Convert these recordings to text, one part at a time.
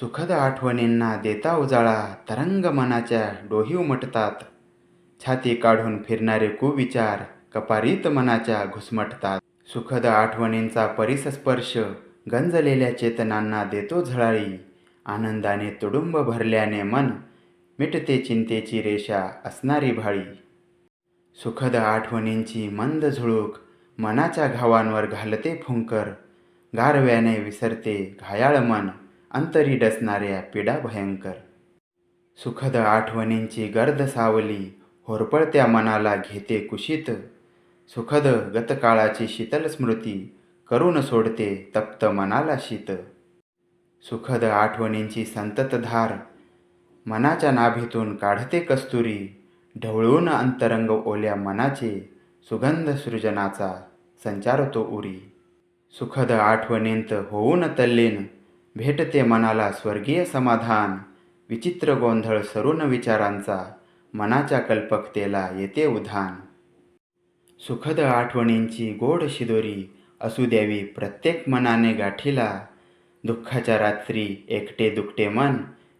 सुखद आठवणींना देता उजाळा तरंग मनाच्या डोही उमटतात. छाती काढून फिरणारे कुविचार कपारीत मनाच्या घुसमटतात. सुखद आठवणींचा परिसस्पर्श गंजलेल्या चेतनांना देतो झळाळी. आनंदाने तुडुंब भरल्याने मन मिटते चिंतेची रेषा असणारी भाळी. सुखद आठवणींची मंद झुळूक मनाच्या घावांवर घालते फुंकर. गारव्याने विसरते घायाळ मन. अंतरी डसणाऱ्या पिडा भयंकर. सुखद आठवणींची गर्द सावली होरपळत्या मनाला घेते कुशीत. सुखद गतकाळाची शीतल स्मृती करून सोडते तप्त मनाला शीत. सुखद आठवणींची संततधार मनाच्या नाभीतून काढते कस्तुरी. ढवळून अंतरंग ओल्या मनाचे सुगंध सृजनाचा संचारतो उरी. सुखद आठवणींत होऊन तल्लीन भेटते मनाला स्वर्गीय समाधान. विचित्र गोंधळ सरून विचारांचा मनाच्या कल्पकतेला येते उधान. सुखद आठवणींची गोड शिदोरी असू द्यावी प्रत्येक मनाने गाठीला. दुःखाच्या रात्री एकटे दुकटे मन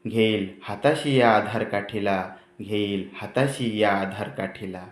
घेईल हाताशी या आधार काठीला घेईल हाताशी या आधार काठीला